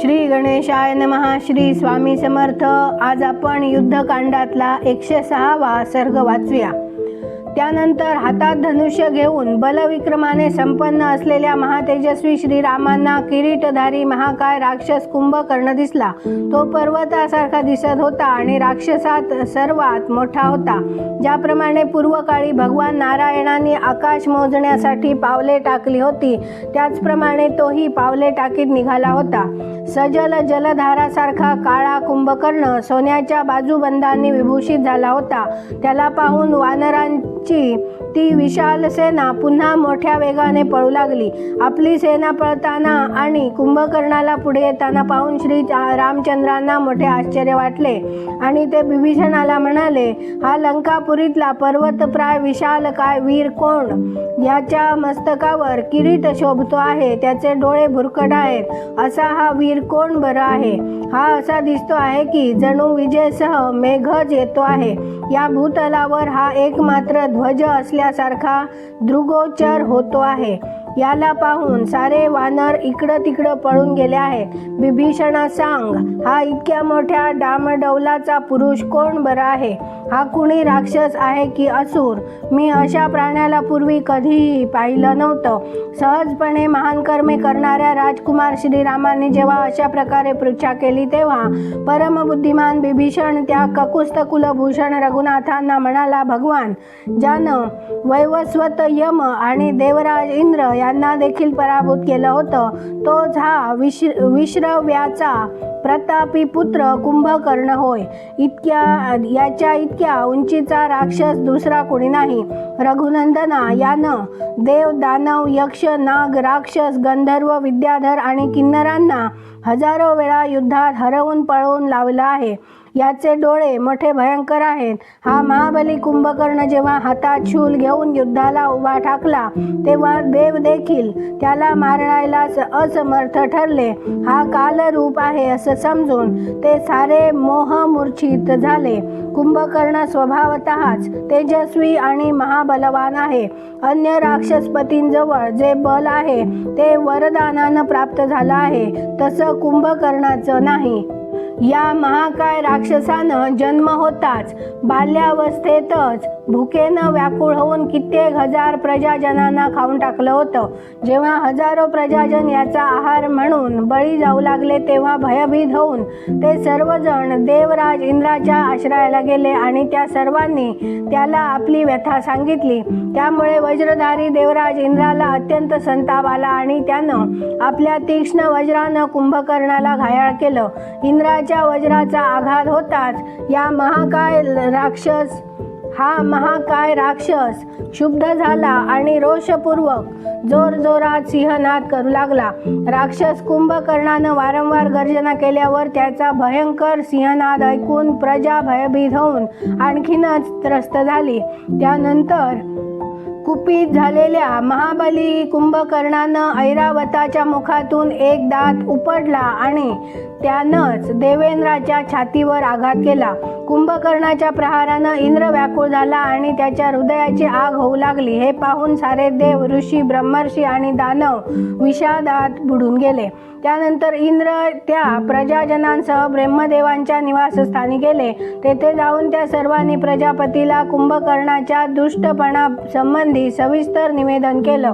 श्री गणेशाय नमहा श्री स्वामी समर्थ. आज आपण युद्धकांडातला एकशे सहावा सर्ग वाचूया. त्यानंतर हातात धनुष्य घेऊन बलविक्रमाने संपन्न असलेल्या महातेजस्वी श्रीरामांना किरीटधारी महाकाय राक्षस कुंभकर्ण दिसला. तो पर्वतासारखा दिसत होता आणि राक्षसात सर्वात मोठा होता. ज्याप्रमाणे पूर्वकाळी भगवान नारायणांनी आकाश मोजण्यासाठी पावले टाकली होती त्याचप्रमाणे तोही पावले टाकीत निघाला होता. सजल जलधारासारखा काळा कुंभकर्ण सोन्याच्या बाजूबंदांनी विभूषित झाला होता. त्याला पाहून वानरां ची ती विशाल सेना पुन्हा मोठ्या वेगाने पळू लागली. आपली सेना पळताना आणि कुंभकर्णाला पुढे येताना पाहून श्री रामचंद्रांना मोठे आश्चर्य वाटले. आणि ते विभीषणाला म्हणाले हा लंकापुरीतला पर्वतप्राय विशाल काय वीर कोण? याच्या मस्तकावर किरीट शोभतो आहे त्याचे डोळे भुरकट आहेत. असा हा वीर कोण बरं आहे? हा असा दिसतो आहे की जणू विजयसह मेघज येतो आहे. या भूतलावर हा एकमात्र ध्वज असल्यासारखा दृगोचर होतो आहे. याला पाहून सारे वानर इकडं तिकडं पळून गेले आहेत बिभीषणा सांग हा इतक्या मोठ्या डामडौलाचा पुरुष कोण बरा आहे? हा कुणी राक्षस आहे की असुर? मी अशा प्राण्याला पूर्वी कधीही पाहिलं नव्हतं. सहजपणे महान कर्मे करणाऱ्या राजकुमार श्रीरामाने जेव्हा अशा प्रकारे पृच्छा केली तेव्हा परमबुद्धिमान बिभीषण त्या ककुस्त कुलभूषण रघुनाथांना म्हणाला भगवान ज्यानं वैवस्वत यम आणि देवराज इंद्र यांना देखील पराभूत केलं होतं. तोच हा विश विश्रव्याचा प्रतापी पुत्र कुंभकर्ण होय. इतक्या याच्या इतक्या उंचीचा राक्षस दुसरा कोणी नाही. रघुनंदना यानं देव दानव यक्ष नाग राक्षस गंधर्व विद्याधर आणि किन्नरांना हजारो वेळा युद्धात हरवून पळवून लावलं आहे. याचे डोळे मोठे भयंकर आहेत. हा महाबली कुंभकर्ण जेव्हा हातात शूल घेऊन युद्धाला उभा ठाकला तेव्हा देव देखील त्याला मारण्याला स- असमर्थ ठरले. हा कालरूप आहे असं समजून ते सारे मोहमूर्छित झाले. कुंभकर्ण स्वभावतःच तेजस्वी आणि महाबलवान आहे. अन्य राक्षसपतींजवळ जे बल आहे ते वरदानानं प्राप्त झालं आहे. तसं कुंभकर्णाचं नाही. या महाकाय राक्षसानं जन्म होताच बाल्यावस्थेतच. भुकेनं व्याकुळ होऊन कित्येक हजार प्रजाजनांना खाऊन टाकलं होतं. जेव्हा हजारो प्रजाजन याचा आहार म्हणून बळी जाऊ लागले तेव्हा भयभीत होऊन ते सर्वजण देवराज इंद्राच्या आश्रयाला गेले आणि त्या सर्वांनी त्याला आपली व्यथा सांगितली. त्यामुळे वज्रधारी देवराज इंद्राला अत्यंत संताप आला आणि त्यानं आपल्या तीक्ष्ण वज्रानं कुंभकर्णाला घायाळ केलं. इंद्राच्या वज्राचा आघात होताच या महाकाय राक्षस हा महाकाय राक्षस क्षुब्ध झाला आणि रोषपूर्वक जोरजोरात सिंहनाद करू लागला. राक्षस कुंभकर्णानं वारंवार गर्जना केल्यावर त्याचा भयंकर सिंहनाद ऐकून प्रजा भयभीत होऊन आणखीनच त्रस्त झाली. त्यानंतर कुपित झालेल्या महाबली कुंभकर्णानं ऐरावताच्या मुखातून एक दात उपडला आणि त्यानंच देवेंद्राच्या छातीवर आघात केला. कुंभकर्णाच्या प्रहारानं इंद्र व्याकुळ झाला आणि त्याच्या हृदयाची आग होऊ लागली. हे पाहून सारे देव ऋषी ब्रह्मर्षी आणि दानव विषादात बुडून गेले. त्यानंतर इंद्र त्या प्रजाजनांसह ब्रह्मदेवांच्या निवासस्थानी गेले. तेथे जाऊन त्या सर्वांनी प्रजापतीला कुंभकर्णाच्या दुष्टपणा संबंधी सविस्तर निवेदन केलं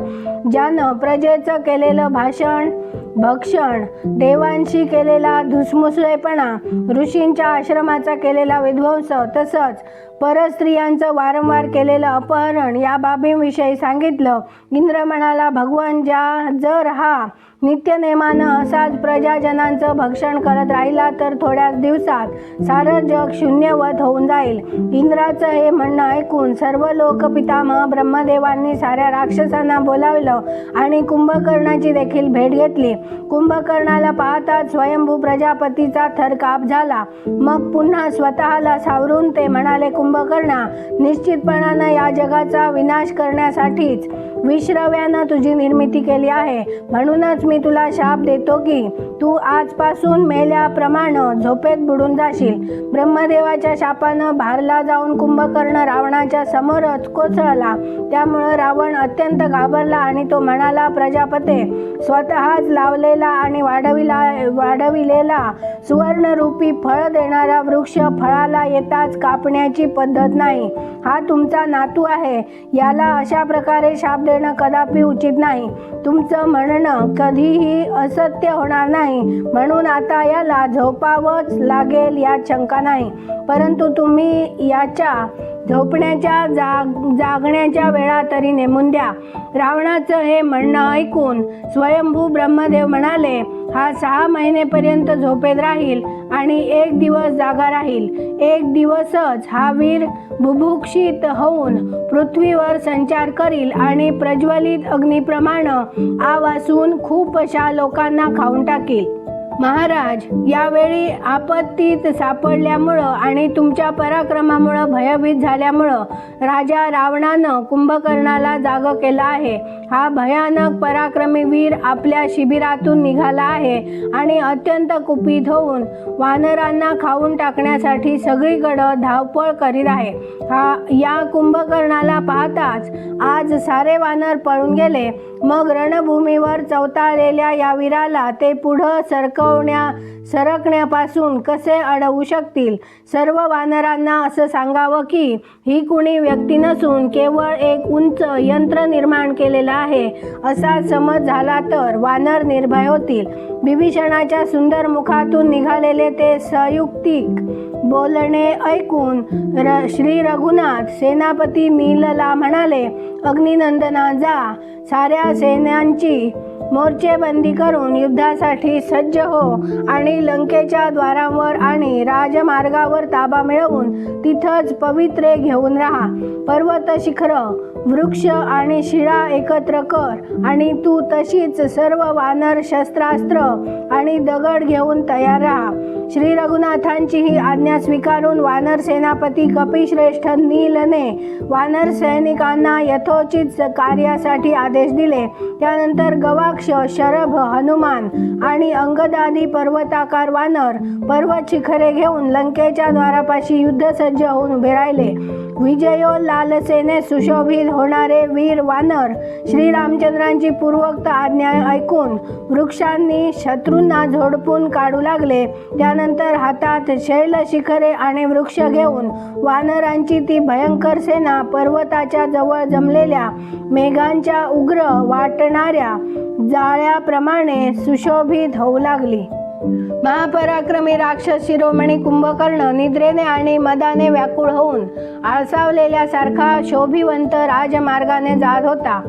ज्यानं प्रजेचं केलेलं भाषण भक्षण देवांशी केलेला धुसमुसळेपणा ऋषींच्या आश्रमाचा केलेला विध्वंस तसंच परस्त्रियांचं वारंवार केलेलं अपहरण या बाबींविषयी सांगितलं. इंद्र म्हणाला भगवान ज्या जर हा नित्यनेमानं असाच प्रजाजनांचं भक्षण करत राहिला तर थोड्याच दिवसात सारं जग शून्यवत होऊन जाईल. इंद्राचं हे म्हणणं ऐकून सर्व लोकपितामह ब्रह्मदेवांनी साऱ्या राक्षसांना बोलावलं आणि कुंभकर्णाची देखील भेट घेतली. कुंभकर्णाला पाहताच स्वयंभू प्रजापतीचा थरकाप झाला. मग पुन्हा स्वतःला सावरून ते म्हणाले कुंभ कुंभकर्णा निश्चितपणानं या जगाचा विनाश करण्यासाठीच विश्रव्यानं तुझी निर्मिती केली आहे. म्हणूनच मी तुला शाप देतो की तू आजपासून मेल्याप्रमाणे झोपेत बुडून जाशील. ब्रह्मदेवाच्या शापानं भारला जाऊन कुंभकर्ण रावणाच्या समोरच कोसळला. त्यामुळं रावण अत्यंत घाबरला आणि तो म्हणाला प्रजापते स्वतःच लावलेला आणि वाढविला वाढविलेला सुवर्णरूपी फळ देणारा वृक्ष फळाला येताच कापण्याची पद्धत नाही. हा तुमचा नातू आहे. याला अशा प्रकारे शाप देणं कदापि उचित नाही. तुमचं म्हणणं कधीही असत्य होणार नाही. म्हणून आता याला झोपावंच लागेल यात शंका नाही. परंतु तुम्ही याच्या झोपण्याच्या जाग जागण्याच्या वेळा तरी नेमून द्या. रावणाचं हे म्हणणं ऐकून स्वयंभू ब्रह्मदेव म्हणाले हा सहा महिनेपर्यंत झोपेत राहील आणि एक दिवस जागा राहील. एक दिवसच हा वीर बुभुक्षित होऊन पृथ्वीवर संचार करील आणि प्रज्वलित अग्निप्रमाणे आवासून खूप अशा लोकांना खाऊन टाकील. महाराज यावेळी आपत्तीत सापडल्यामुळं आणि तुमच्या पराक्रमामुळं भयभीत झाल्यामुळं राजा रावणानं कुंभकर्णाला जाग केला आहे. हा भयानक पराक्रमी वीर आपल्या शिबिरातून निघाला आहे आणि अत्यंत कुपित होऊन वानरांना खाऊन टाकण्यासाठी सगळीकडं धावपळ करीत आहे. हा या कुंभकर्णाला पाहताच आज सारे वानर पळून गेले. मग रणभूमीवर चवताळलेल्या या वीराला ते पुढं सरकवण्या सरकण्यापासून कसे अडवू शकतील? सर्व वानरांना असं सांगावं की ही कुणी व्यक्ती नसून केवळ एक उंच यंत्र निर्माण केलेलं आहे. असा समज झाला तर वानर निर्भय होतील. बिभीषणाच्या सुंदर मुखातून निघालेले ते संयुक्तिक बोलणे ऐकून र श्री रघुनाथ सेनापती नीलला म्हणाले अग्निनंदना जा. साऱ्या सेनांची मोर्चेबंदी करून युद्धासाठी सज्ज हो आणि लंकेच्या द्वारांवर आणि राजमार्गावर ताबा मिळवून तिथंच पवित्रे घेऊन राहा. पर्वत शिखर वृक्ष आणि शिळा एकत्र कर आणि तू तशीच सर्व वानर शस्त्रास्त्र आणि दगड घेऊन तयार राहा. श्री रघुनाथांची ही आज्ञा स्वीकारून वानर सेनापती कपिश्रेष्ठ नीलने वानर सैनिकांना यथोचित कार्यासाठी आदेश दिले. त्यानंतर गवाक्ष शरभ हनुमान आणि अंगदादी पर्वताकार वानर पर्वत शिखरे घेऊन लंकेच्या द्वारापाशी युद्धसज्ज होऊन उभे राहिले. विजयोल्लालसेने सुशोभित होणारे वीर वानर श्रीरामचंद्रांची पूर्वोक्त आज्ञा ऐकून वृक्षांनी शत्रूंना झोडपून काढू लागले. त्यानंतर हातात शैल शिखरे आणि वृक्ष घेऊन वानरांची ती भयंकर सेना पर्वताच्या जवळ जमलेल्या मेघांच्या उग्र वाटणाऱ्या जाळ्याप्रमाणे सुशोभित होऊ लागली. महापराक्रमी राक्षस शिरोमणी कुंभकर्ण निद्रेने आणि मदाने व्याकुळ होऊन आळसावलेल्यासारखा शोभिवंत राजमार्गाने जात होता.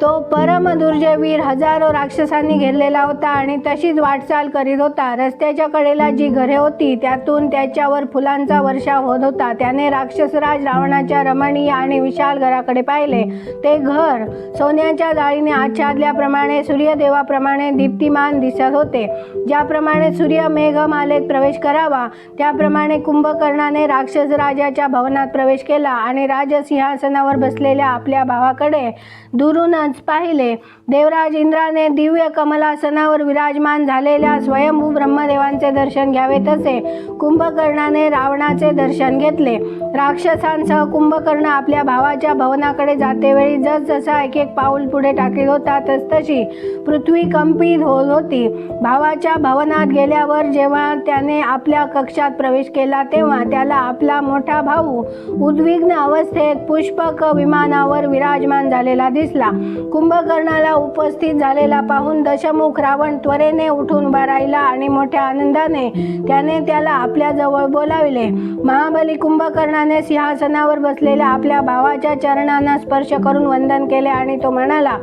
तो परम दुर्जयवीर हजारो राक्षसांनी घेरलेला होता आणि तशीच वाटचाल करीत होता. रस्त्याच्या कडेला जी घरे होती त्यातून त्याच्यावर फुलांचा वर्षाव होत होता. त्याने राक्षसराज रावणाच्या रमणीय आणि विशाल घराकडे पाहिले. ते घर सोन्याच्या जाळीने आच्छादल्याप्रमाणे सूर्यदेवाप्रमाणे दीप्तिमान दिसत होते. ज्याप्रमाणे सूर्य मेघमालेत प्रवेश करावा त्याप्रमाणे कुंभकर्णाने राक्षस राजाच्या भवनात प्रवेश केला आणि राजसिंहासनावर बसलेल्या आपल्या भावाकडे दुरून दुरूनच पाहिले. देवराज इंद्राने दिव्य कमलासनावर विराजमान झालेल्या स्वयंभू ब्रह्मदेवांचे दर्शन घ्यावे तसे कुंभकर्णाने रावणाचे दर्शन घेतले. राक्षसांसह कुंभकर्ण आपल्या भावाच्या भवनाकडे जातेवेळी जसजसा एक एक पाऊल पुढे टाकीत होता तसतशी पृथ्वी कंपित होत होती. भावाच्या भवनात गेल्यावर जेव्हा त्याने आपल्या कक्षात प्रवेश केला तेव्हा त्याला आपला मोठा भाऊ उद्विग्न अवस्थेत पुष्पक विमानावर विराजमान झालेला दिसला. कुंभकर्णाला उपस्थित झालेला पाहून दशमुख रावण त्वरेने उठून उभा राहिला आणि मोठ्या आनंदाने त्याने त्याला आपल्या जवळ बोलाविले. महाबली कुंभकर्णाने सिंहासनावर बसलेल्या आपल्या भावाच्या चरणांना स्पर्श करून वंदन केले आणि तो म्हणाला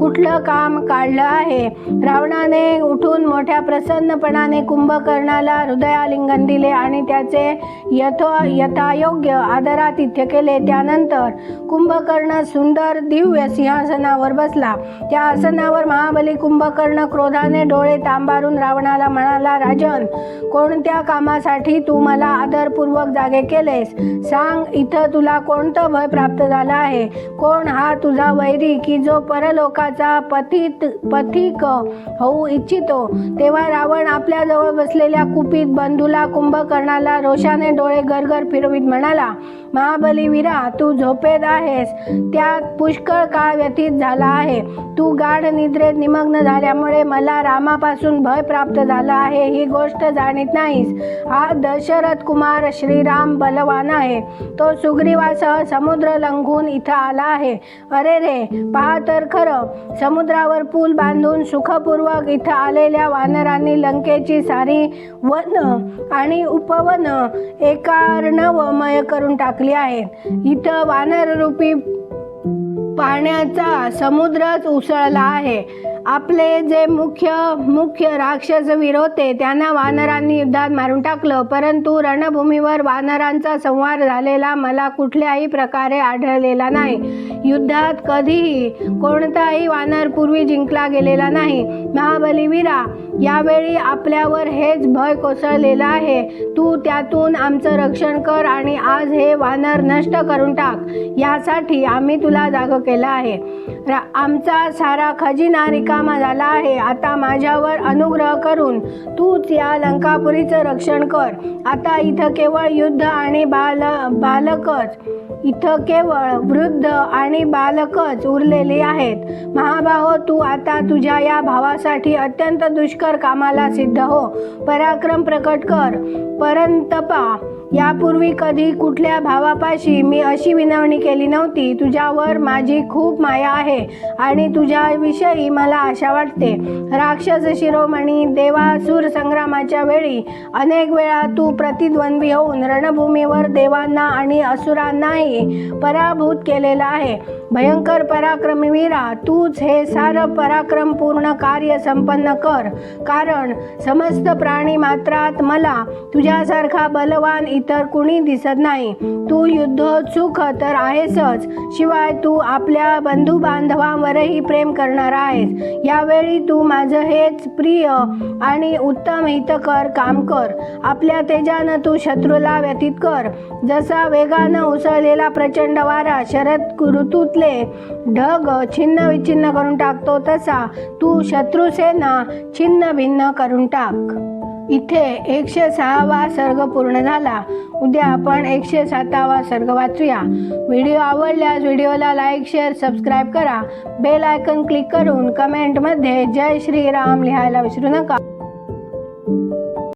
कुठलं काम काढलं आहे? रावणाने उठून मोठ्या प्रसन्नपणाने कुंभकर्णाला हृदयालिंगन दिले आणि त्याचे यथो यथायोग्य आदरातिथ्य केले. त्यानंतर कुंभकर्ण सुंदर दिव्य सिंहासनावर आसनावर बसला. त्या आसनावर महाबली कुंभकर्ण क्रोधाने डोळे तांबारून रावणाला म्हणाला राजन कोणत्या कामासाठी तू मला आदरपूर्वक जागे केलेस? सांग इथं तुला कोणतं भय प्राप्त झालं आहे? कोण हा तुझा वैरी की जो परलोकाचा पथित पथिक होऊ इच्छितो? तेव्हा रावण आपल्याजवळ बसलेल्या कुपीत बंधूला कुंभकर्णाला रोषाने डोळे गरगर फिरवीत म्हणाला महाबली वीरा तू झोपेत आहेस. त्यात पुष्कळ काळ व्यतीत झाला आहे. तू गाढ निद्रेत निमग्न झाल्यामुळे मला रामापासून भय प्राप्त झाला आहे. ही गोष्ट जाणीत नाहीस. हा दशरथ कुमार श्रीराम बलवान आहे. तो सुग्रीवासह समुद्र लंघून इथं आला आहे. अरे रे पहा तर खरं. समुद्रावर पूल बांधून सुखपूर्वक इथं आलेल्या वानरांनी लंकेची सारी वन आणि उपवन एकार्णवमय करून टाकली आहेत. इथं वानररूपी पाण्याचा समुद्रच उसळला आहे. आपले जे मुख्य मुख्य राक्षस वीर होते त्यांना वानरांनी युद्धात मारून टाकलं. परंतु रणभूमीवर वानरांचा संहार झालेला मला कुठल्याही प्रकारे आढळलेला नाही. युद्धात कधीही कोणताही वानर पूर्वी जिंकला गेलेला नाही. महाबलीवीरा यावेळी आपल्यावर हेच भय कोसळलेलं आहे. तू त्यातून आमचं रक्षण कर आणि आज हे वानर नष्ट करून टाक. यासाठी आम्ही तुला जाग केला आहे. आमचा सारा खजिना रिकामा झाला आहे. आता माझ्यावर अनुग्रह करून तूच या लंकापुरीचं रक्षण कर. आता इथं केवळ युद्ध आणि बाल बालकच इथं केवळ वृद्ध आणि बालकच उरलेले आहेत. महाबाहो तू आता तुझ्या या भावासाठी अत्यंत दुष्कर कामाला सिद्ध हो. पराक्रम प्रकट कर. परंतपा यापूर्वी कधी कुठल्या भावापाशी मी अशी विनवणी केली नव्हती. तुझ्यावर माझी खूप माया आहे आणि तुझ्याविषयी मला आशा वाटते. राक्षस शिरोमणी देवासुर संग्रामाच्या वेळी अनेक वेळा तू प्रतिद्वंद्वी होऊन रणभूमीवर देवांना आणि असुरांनाही पराभूत केलेला आहे. भयंकर पराक्रमी वीरा तूच हे सारं पराक्रमपूर्ण कार्य संपन्न कर. कारण समस्त प्राणी मात्रात मला तुझ्यासारखा बलवान इतर कुणी दिसत नाही. तू युद्धोत्सुक तर आहेसच शिवाय तू आपल्या बंधू बांधवांवरही प्रेम करणार आहेस. यावेळी तू माझं हेच प्रिय आणि उत्तम हितकर काम कर. आपल्या तेजानं तू शत्रूला व्यतीत कर. जसा वेगानं उसळलेला प्रचंड वारा शरद ऋतूतले ढग छिन्न विच्छिन्न करून टाकतो तसा तू शत्रुसेना छिन्न भिन्न करून टाक. इथे एकशे सहावा सर्ग पूर्ण झाला. उद्या आपण एकशे सातावा सर्ग वाचूया. व्हिडिओ आवडल्यास व्हिडिओला लाईक शेअर सबस्क्राईब करा. बेल आयकन क्लिक करून कमेंटमध्ये जय श्रीराम लिहायला विसरू नका.